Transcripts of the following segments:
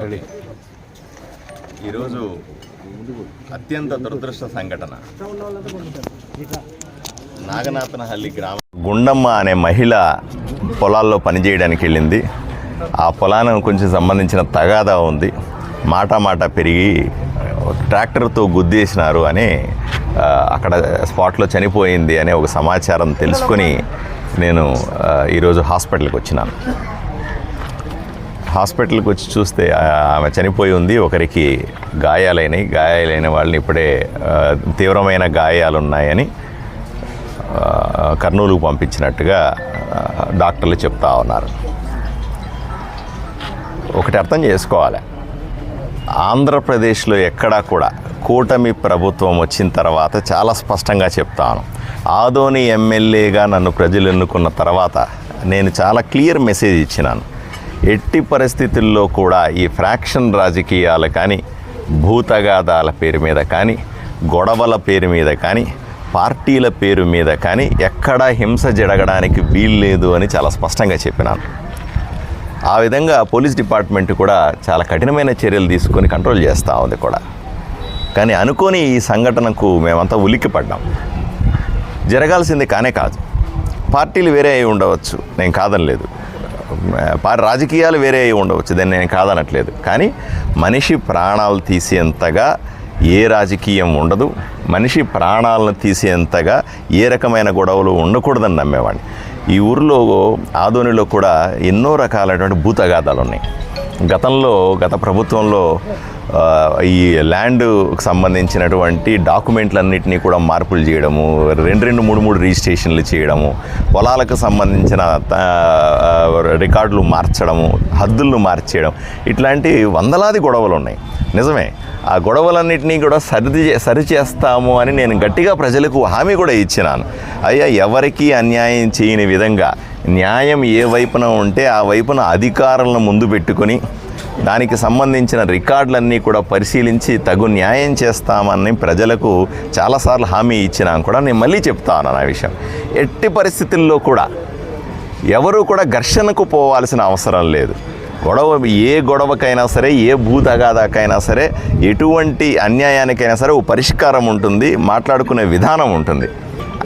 Ready. ఈరోజు అత్యంత దురదృష్ట సంఘటన. నాగనాథనహల్లి గ్రామం గుండమ్మ అనే మహిళ పొలాల్లో పనిచేయడానికి వెళ్ళింది. ఆ పొలానికి కొంచెం సంబంధించిన తగాదా ఉంది. మాట మాట పెరిగి ట్రాక్టర్తో గుద్దేసినారు అని అక్కడ స్పాట్లో చనిపోయింది అనే ఒక సమాచారం తెలుసుకొని నేను ఈరోజు హాస్పిటల్కి వచ్చినాను. హాస్పిటల్కి వచ్చి చూస్తే ఆమె చనిపోయి ఉంది ఒకరికి గాయాలైనవి గాయాలైన వాళ్ళని ఇప్పుడే తీవ్రమైన గాయాలు ఉన్నాయని కర్నూలుకు పంపించినట్టుగా డాక్టర్లు చెప్తా ఉన్నారు. ఒకటి అర్థం చేసుకోవాలి. ఆంధ్రప్రదేశ్లో ఎక్కడా కూడా కూటమి ప్రభుత్వం వచ్చిన తర్వాత చాలా స్పష్టంగా చెప్తాను. ఆదోని ఎమ్మెల్యేగా నన్ను ప్రజలు ఎన్నుకున్న తర్వాత నేను చాలా క్లియర్ మెసేజ్ ఇచ్చినాను. ఎట్టి పరిస్థితుల్లో కూడా ఈ ఫ్రాక్షన్ రాజకీయాలు కానీ భూతగాదాల పేరు మీద కానీ గొడవల పేరు మీద కానీ పార్టీల పేరు మీద కానీ ఎక్కడా హింస జరగడానికి వీల్లేదు అని చాలా స్పష్టంగా చెప్పినాను. ఆ విధంగా పోలీస్ డిపార్ట్మెంట్ కూడా చాలా కఠినమైన చర్యలు తీసుకొని కంట్రోల్ చేస్తూ ఉంది కూడా. కానీ అనుకోని ఈ సంఘటనకు మేమంతా ఉలిక్కి పడ్డాం. జరగాల్సింది కానే కాదు. పార్టీలు వేరే అయి ఉండవచ్చు. నేను కాదనలేదు. లేదు రాజకీయాలు వేరే అయి ఉండవచ్చు దాన్ని నేను కాదనట్లేదు. కానీ మనిషి ప్రాణాలు తీసేంతగా ఏ రాజకీయం ఉండదు. మనిషి ప్రాణాలను తీసేంతగా ఏ రకమైన గొడవలు ఉండకూడదని నమ్మేవాడిని. ఈ ఊరిలో ఆదోనిలో కూడా ఎన్నో రకాలైనటువంటి భూతగాథాలు ఉన్నాయి. గతంలో గత ప్రభుత్వంలో ఈ ల్యాండ్కి సంబంధించినటువంటి డాక్యుమెంట్లన్నింటినీ కూడా మార్పులు చేయడము రెండు రెండు మూడు మూడు రిజిస్ట్రేషన్లు చేయడము పొలాలకు సంబంధించిన రికార్డులు మార్చడము హద్దులను మార్చేయడం ఇట్లాంటి వందలాది గొడవలు ఉన్నాయి నిజమే ఆ గొడవలన్నింటినీ కూడా సరిది సరిచేస్తాము అని నేను గట్టిగా ప్రజలకు హామీ కూడా ఇచ్చినాను. అయ్యా ఎవరికీ అన్యాయం చేయని విధంగా న్యాయం ఏ వైపున ఉంటే ఆ వైపున అధికారులను ముందు పెట్టుకొని దానికి సంబంధించిన రికార్డులన్నీ కూడా పరిశీలించి తగు న్యాయం చేస్తామని ప్రజలకు చాలాసార్లు హామీ ఇచ్చినా కూడా నేను మళ్ళీ చెప్తాను ఆ విషయం. ఎట్టి పరిస్థితుల్లో కూడా ఎవరు కూడా ఘర్షణకు పోవాల్సిన అవసరం లేదు. గొడవ ఏ గొడవకైనా సరే ఏ భూతగాదాకైనా సరే ఎటువంటి అన్యాయానికైనా సరే ఓ పరిష్కారం ఉంటుంది మాట్లాడుకునే విధానం ఉంటుంది.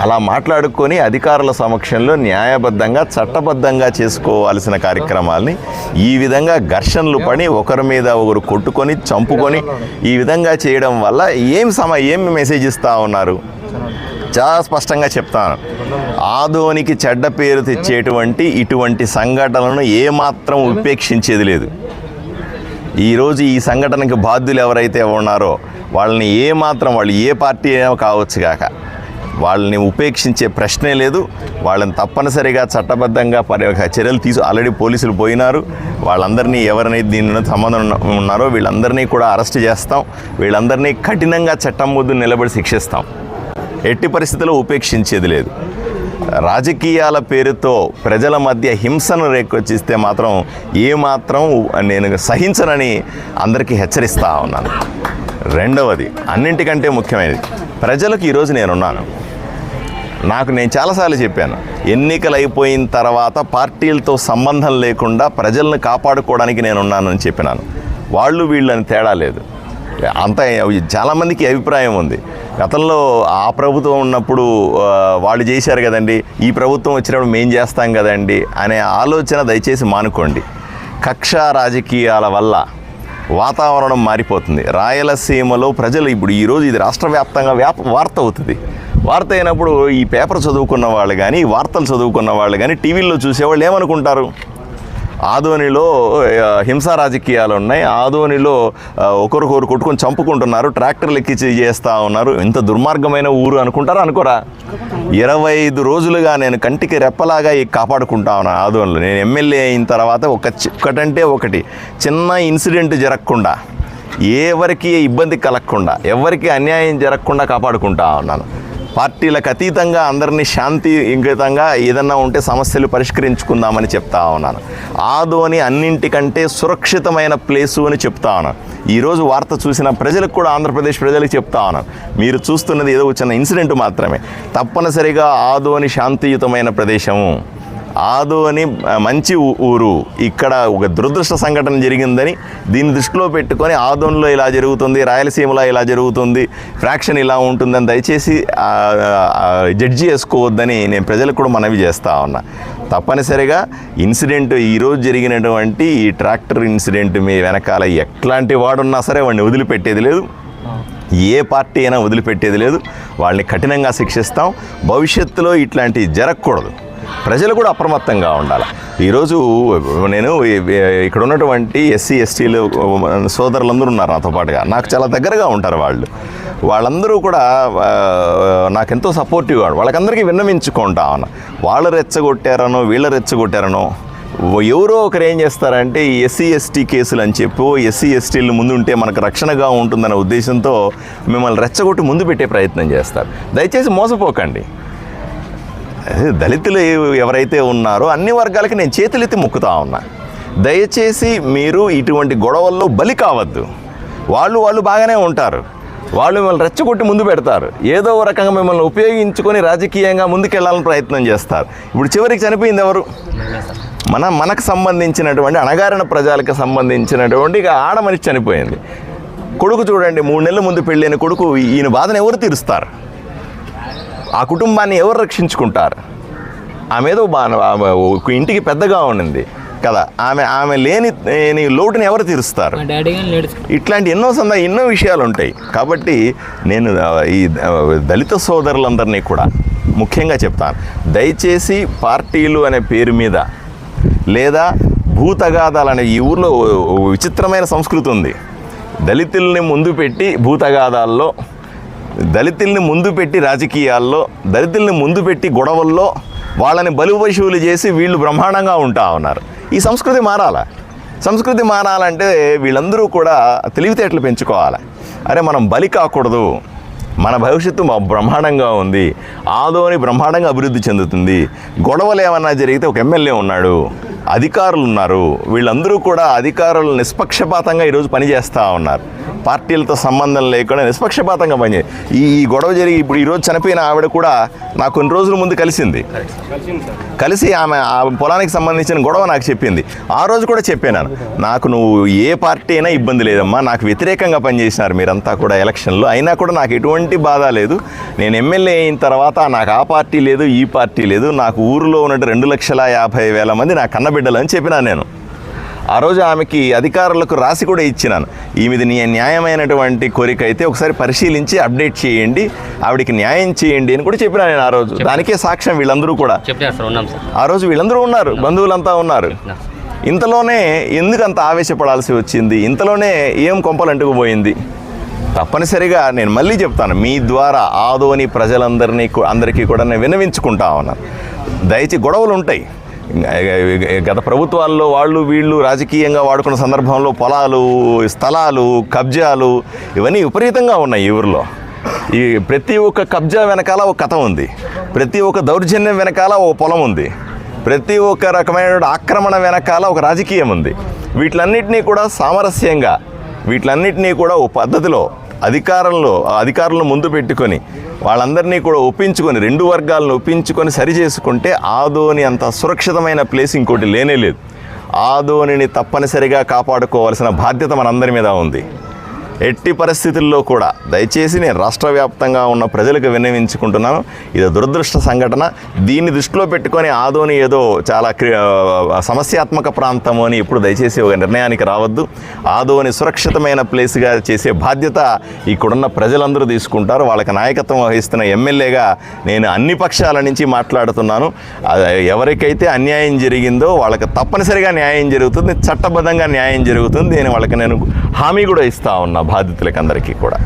అలా మాట్లాడుకొని అధికారుల సమక్షంలో న్యాయబద్ధంగా చట్టబద్ధంగా చేసుకోవాల్సిన కార్యక్రమాల్ని ఈ విధంగా ఘర్షణలు పడి ఒకరి మీద ఒకరు కొట్టుకొని చంపుకొని ఈ విధంగా చేయడం వల్ల ఏం సమ ఏం మెసేజ్ ఇస్తూ ఉన్నారు? చాలా స్పష్టంగా చెప్తాను. ఆదోనికి చెడ్డ పేరు తెచ్చేటువంటి ఇటువంటి సంఘటనలను ఏమాత్రం ఉపేక్షించేది లేదు. ఈరోజు ఈ సంఘటనకి బాధ్యులు ఎవరైతే ఉన్నారో వాళ్ళని ఏమాత్రం వాళ్ళు ఏ పార్టీ అయినా కావచ్చు కాక వాళ్ళని ఉపేక్షించే ప్రశ్నే లేదు. వాళ్ళని తప్పనిసరిగా చట్టబద్ధంగా పరి చర్యలు తీసు ఆల్రెడీ పోలీసులు పోయినారు. వాళ్ళందరినీ ఎవరినైతే దీని సంబంధం ఉన్నారో వీళ్ళందరినీ కూడా అరెస్ట్ చేస్తాం. వీళ్ళందరినీ కఠినంగా చట్టం ముద్దు నిలబడి శిక్షిస్తాం. ఎట్టి పరిస్థితుల్లో ఉపేక్షించేది లేదు. రాజకీయాల పేరుతో ప్రజల మధ్య హింసను రేకొచ్చిస్తే మాత్రం ఏమాత్రం నేను సహించనని అందరికీ హెచ్చరిస్తా ఉన్నాను. రెండవది అన్నింటికంటే ముఖ్యమైనది ప్రజలకు ఈరోజు నేనున్నాను. నాకు నేను చాలాసార్లు చెప్పాను ఎన్నికలు అయిపోయిన తర్వాత పార్టీలతో సంబంధం లేకుండా ప్రజలను కాపాడుకోవడానికి నేనున్నానని చెప్పినాను. వాళ్ళు వీళ్ళని తేడా లేదు. అంత చాలామందికి అభిప్రాయం ఉంది. గతంలో ఆ ప్రభుత్వం ఉన్నప్పుడు వాళ్ళు చేశారు కదండి ఈ ప్రభుత్వం వచ్చినప్పుడు మేం చేస్తాం కదండి అనే ఆలోచన దయచేసి మానుకోండి. కక్ష రాజకీయాల వల్ల వాతావరణం మారిపోతుంది. రాయలసీమలో ప్రజలు ఇప్పుడు ఈరోజు ఇది రాష్ట్ర వ్యాప్తంగా వ్యాప వార్త అవుతుంది. వార్త అయినప్పుడు ఈ పేపర్ చదువుకున్న వాళ్ళు కానీ వార్తలు చదువుకున్న వాళ్ళు కానీ టీవీల్లో చూసేవాళ్ళు ఏమనుకుంటారు? ఆదోనిలో హింసా రాజకీయాలు ఉన్నాయి. ఆదోనిలో ఒకరికొకరు కొట్టుకొని చంపుకుంటున్నారు. ట్రాక్టర్లు ఎక్కించి చేస్తూ ఉన్నారు. ఇంత దుర్మార్గమైన ఊరు అనుకుంటారా? అనుకోరా? ఇరవై ఐదు రోజులుగా నేను కంటికి రెప్పలాగా ఈ కాపాడుకుంటా ఉన్నాను ఆదోనిలో నేను ఎమ్మెల్యే అయిన తర్వాత ఒక ఒకటంటే ఒకటి. చిన్న ఇన్సిడెంట్ జరగకుండా ఎవరికి ఇబ్బంది కలగకుండా ఎవరికి అన్యాయం జరగకుండా కాపాడుకుంటా ఉన్నాను. పార్టీలకు అతీతంగా అందరినీ శాంతియుతంగా ఏదన్నా ఉంటే సమస్యలు పరిష్కరించుకుందామని చెప్తా ఉన్నాను. ఆదోని అన్నింటికంటే సురక్షితమైన ప్లేసు అని చెప్తా ఉన్నాను. ఈరోజు వార్త చూసిన ప్రజలకు కూడా ఆంధ్రప్రదేశ్ ప్రజలకు చెప్తా ఉన్నాను. మీరు చూస్తున్నది ఏదో చిన్న ఇన్సిడెంట్ మాత్రమే. తప్పనిసరిగా ఆదోని శాంతియుతమైన ప్రదేశము. ఆదో అని మంచి ఊ- ఊరు. ఇక్కడ ఒక దురదృష్ట సంఘటన జరిగిందని దీన్ని దృష్టిలో పెట్టుకొని ఆదోన్లో ఇలా జరుగుతుంది రాయలసీమలో ఇలా జరుగుతుంది ఫ్రాక్షన్ ఇలా ఉంటుందని దయచేసి జడ్జి చేసుకోవద్దని నేను ప్రజలకు కూడా మనవి చేస్తా ఉన్నా. తప్పనిసరిగా ఇన్సిడెంట్ ఈరోజు జరిగినటువంటి ఈ ట్రాక్టర్ ఇన్సిడెంట్ మీ వెనకాల ఎట్లాంటి వాడున్నా సరే వాడిని వదిలిపెట్టేది లేదు. ఏ పార్టీ అయినా వదిలిపెట్టేది లేదు. వాళ్ళని కఠినంగా శిక్షిస్తాం. భవిష్యత్తులో ఇట్లాంటివి జరగకూడదు. ప్రజలు కూడా అప్రమత్తంగా ఉండాలి. ఈరోజు నేను ఇక్కడ ఉన్నటువంటి ఎస్సీ ఎస్టీలు సోదరులందరూ ఉన్నారు నాతో పాటుగా. నాకు చాలా దగ్గరగా ఉంటారు వాళ్ళు. వాళ్ళందరూ కూడా నాకు ఎంతో సపోర్టివ్గా వాళ్ళకందరికీ విన్నవించుకుంటా ఉన్నా. వాళ్ళు రెచ్చగొట్టారనో వీళ్ళు రెచ్చగొట్టారనో ఎవరో ఒకరు ఏం చేస్తారంటే ఎస్సీ ఎస్టీ కేసులు అని చెప్పి ఎస్సీ ఎస్టీలు ముందు ఉంటే మనకు రక్షణగా ఉంటుందనే ఉద్దేశంతో మిమ్మల్ని రెచ్చగొట్టి ముందు పెట్టే ప్రయత్నం చేస్తారు. దయచేసి మోసపోకండి. దళితులు ఎవరైతే ఉన్నారో అన్ని వర్గాలకి నేను చేతులెత్తి మొక్కుతా ఉన్నా. దయచేసి మీరు ఇటువంటి గొడవల్లో బలి కావద్దు. వాళ్ళు వాళ్ళు బాగానే ఉంటారు. వాళ్ళు మిమ్మల్ని రెచ్చగొట్టి ముందు పెడతారు. ఏదో ఒక రకంగా మిమ్మల్ని ఉపయోగించుకొని రాజకీయంగా ముందుకెళ్ళాలని ప్రయత్నం చేస్తారు. ఇప్పుడు చివరికి చనిపోయింది ఎవరు? మన మనకు సంబంధించినటువంటి అణగారిన ప్రజలకు సంబంధించినటువంటి ఇక ఆడ మనిషి చనిపోయింది. కొడుకు చూడండి మూడు నెలల ముందు పెళ్ళైన కొడుకు ఈయన బాధను ఎవరు తీరుస్తారు? ఆ కుటుంబాన్ని ఎవరు రక్షించుకుంటారు? ఆమె ఏదో ఇంటికి పెద్దగా ఉండింది కదా. ఆమె ఆమె లేని లోటుని ఎవరు తీరుస్తారు? ఇట్లాంటి ఎన్నో సంద ఎన్నో విషయాలు ఉంటాయి కాబట్టి నేను ఈ దళిత సోదరులందరినీ కూడా ముఖ్యంగా చెప్తాను. దయచేసి పార్టీలు అనే పేరు మీద లేదా భూతగాథాలు అనే ఈ ఊర్లో విచిత్రమైన సంస్కృతి ఉంది. దళితుల్ని ముందు పెట్టి భూతగాథాల్లో దళితుల్ని ముందు పెట్టి రాజకీయాల్లో దళితుల్ని ముందు పెట్టి గొడవల్లో వాళ్ళని బలు పశువులు చేసి వీళ్ళు బ్రహ్మాండంగా ఉంటా ఉన్నారు. ఈ సంస్కృతి మారాలా? సంస్కృతి మారాలంటే వీళ్ళందరూ కూడా తెలివితేటలు పెంచుకోవాలి? అరే మనం బలి కాకూడదు. మన భవిష్యత్తు మా బ్రహ్మాండంగా ఉంది. ఆదోని బ్రహ్మాండంగా అభివృద్ధి చెందుతుంది. గొడవలు ఏమన్నా జరిగితే ఒక ఎమ్మెల్యే ఉన్నాడు. అధికారులు ఉన్నారు వీళ్ళందరూ కూడా అధికారులు నిష్పక్షపాతంగా ఈరోజు పనిచేస్తూ ఉన్నారు. పార్టీలతో సంబంధం లేకుండా నిష్పక్షపాతంగా పనిచేయి. ఈ ఈ గొడవ జరిగి ఇప్పుడు ఈరోజు చనిపోయిన ఆవిడ కూడా నాకు కొన్ని రోజుల ముందు కలిసింది. కలిసి ఆమె ఆ పొలానికి సంబంధించిన గొడవ నాకు చెప్పింది. ఆ రోజు కూడా చెప్పాను నాకు నువ్వు ఏ పార్టీ అయినా ఇబ్బంది లేదమ్మా. నాకు వ్యతిరేకంగా పనిచేసినారు మీరంతా కూడా ఎలక్షన్లో. అయినా కూడా నాకు ఎటువంటి బాధ లేదు. నేను ఎమ్మెల్యే అయిన తర్వాత నాకు ఆ పార్టీ లేదు ఈ పార్టీ లేదు. నాకు ఊరిలో ఉన్నట్టు రెండు లక్షల యాభై వేల మంది నా కన్నబిడ్డలు అని చెప్పినాను నేను. ఆ రోజు ఆమెకి అధికారులకు రాసి కూడా ఇచ్చినాను. ఈమెది నీ న్యాయమైనటువంటి కోరిక అయితే ఒకసారి పరిశీలించి అప్డేట్ చేయండి ఆవిడకి న్యాయం చేయండి అని కూడా చెప్పినా నేను ఆ రోజు. దానికే సాక్ష్యం వీళ్ళందరూ కూడా. ఆ రోజు వీళ్ళందరూ ఉన్నారు బంధువులంతా ఉన్నారు. ఇంతలోనే ఎందుకు అంత ఆవేశపడాల్సి వచ్చింది? ఇంతలోనే ఏం కొంపలంటుకు పోయింది తప్పనిసరిగా నేను మళ్ళీ చెప్తాను మీ ద్వారా ఆదోని ప్రజలందరినీ అందరికీ కూడా నేను వినవించుకుంటా ఉన్నాను. దయచేసి గొడవలు ఉంటాయి. గత ప్రభుత్వాల్లో వాళ్ళు వీళ్ళు రాజకీయంగా వాడుకున్న సందర్భంలో పొలాలు స్థలాలు కబ్జాలు ఇవన్నీ విపరీతంగా ఉన్నాయి ఈ ఊరిలో. ఈ ప్రతి ఒక్క కబ్జా వెనకాల ఒక కథ ఉంది. ప్రతి ఒక్క దౌర్జన్యం వెనకాల ఒక పొలం ఉంది. ప్రతి ఒక్క రకమైన ఆక్రమణ వెనకాల ఒక రాజకీయం ఉంది. వీటిలన్నింటినీ కూడా సామరస్యంగా వీటిలన్నింటినీ కూడా ఓ పద్ధతిలో అధికారంలో ఆ అధికారులను ముందు పెట్టుకొని వాళ్ళందరినీ కూడా ఒప్పించుకొని రెండు వర్గాలను ఒప్పించుకొని సరి చేసుకుంటే ఆదోని అంత సురక్షితమైన ప్లేస్ ఇంకోటి లేనే లేదు. ఆదోనిని తప్పనిసరిగా కాపాడుకోవాల్సిన బాధ్యత మనందరి మీద ఉంది. ఎట్టి పరిస్థితుల్లో కూడా దయచేసి నేను రాష్ట్ర వ్యాప్తంగా ఉన్న ప్రజలకు విన్నవించుకుంటున్నాను. ఇది దురదృష్ట సంఘటన. దీన్ని దృష్టిలో పెట్టుకొని ఆదోని ఏదో చాలా క్రి- సమస్యాత్మక ప్రాంతము అని ఇప్పుడు దయచేసి ఒక నిర్ణయానికి రావద్దు. ఆదోని సురక్షితమైన ప్లేస్గా చేసే బాధ్యత ఇక్కడున్న ప్రజలందరూ తీసుకుంటారు. వాళ్ళకి నాయకత్వం వహిస్తున్న ఎమ్మెల్యేగా నేను అన్ని పక్షాల నుంచి మాట్లాడుతున్నాను. ఎవరికైతే అన్యాయం జరిగిందో వాళ్ళకి తప్పనిసరిగా న్యాయం జరుగుతుంది. చట్టబద్ధంగా న్యాయం జరుగుతుంది నేను వాళ్ళకి నేను హామీ కూడా ఇస్తా ఉన్నా. బాధితులకి అందరికీ కూడా.